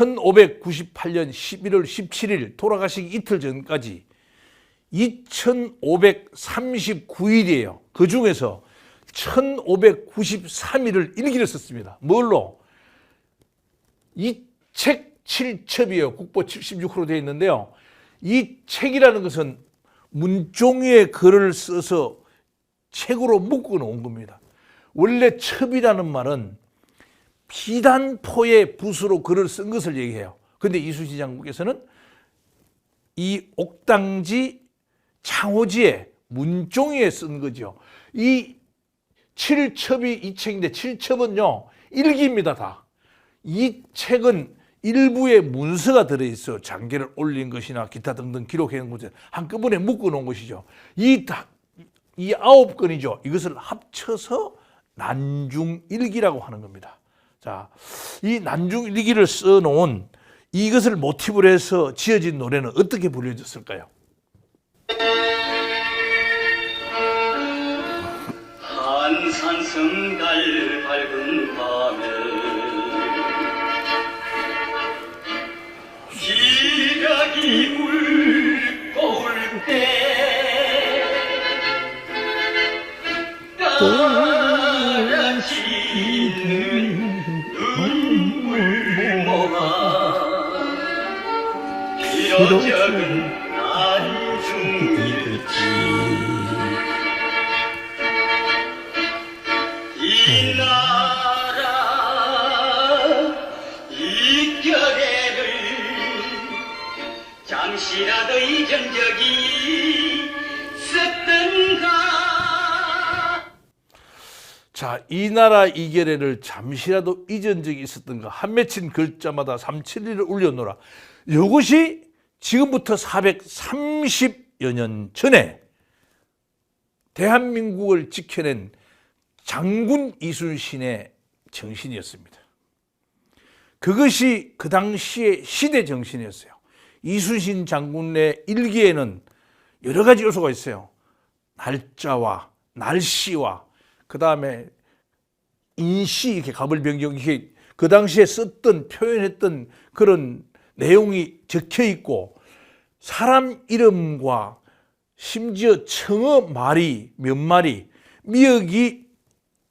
1598년 11월 17일 돌아가시기 이틀 전까지 2539일이에요. 그 중에서 1593일을 일기를 썼습니다. 뭘로? 이 책 7첩이에요. 국보 76호로 되어 있는데요. 이 책이라는 것은 문종의 글을 써서 책으로 묶어 놓은 겁니다. 원래 첩이라는 말은 비단포의 붓으로 글을 쓴 것을 얘기해요. 근데 이수시 장군께서는 이 옥당지 창호지에 문종이에 쓴 거죠. 이 칠첩이 이 책인데 칠첩은요 일기입니다 다. 이 책은 일부의 문서가 들어있어 장계를 올린 것이나 기타 등등 기록해 놓은 것을 한꺼번에 묶어 놓은 것이죠. 이 다, 이 아홉 건이죠. 이것을 합쳐서 난중일기라고 하는 겁니다. 자, 이 난중일기를 써놓은 이것을 모티브로 해서 지어진 노래는 어떻게 불려졌을까요? 한산성갈 밝은 밤에 기각이 울고 울때 떨어지는 기이 나라 이 결애를 잠시라도 잊은 적이 있었던가 자, 이 나라 이결애를 잠시라도 잊은 적이 있었던가 한 맺힌 글자마다 삼칠리를 울려놓으라. 이것이 지금부터 430여 년 전에 대한민국을 지켜낸 장군 이순신의 정신이었습니다. 그것이 그 당시의 시대 정신이었어요. 이순신 장군의 일기에는 여러 가지 요소가 있어요. 날짜와 날씨와 그 다음에 인시 이렇게 가불변경 이게 그 당시에 썼던 표현했던 그런 내용이 적혀 있고 사람 이름과 심지어 청어 말이 몇 마리 미역이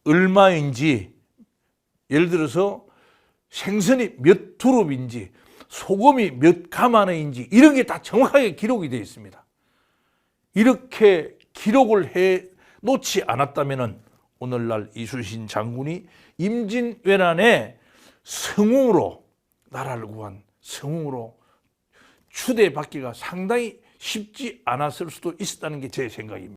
얼마인지 예를 들어서 생선이 몇 두릅인지 소금이 몇 가마너인지 이런 게 다 정확하게 기록이 되어 있습니다. 이렇게 기록을 해 놓지 않았다면은 오늘날 이순신 장군이 임진왜란의 성웅으로 나라를 구한 성웅으로 추대받기가 상당히 쉽지 않았을 수도 있었다는 게 제 생각입니다.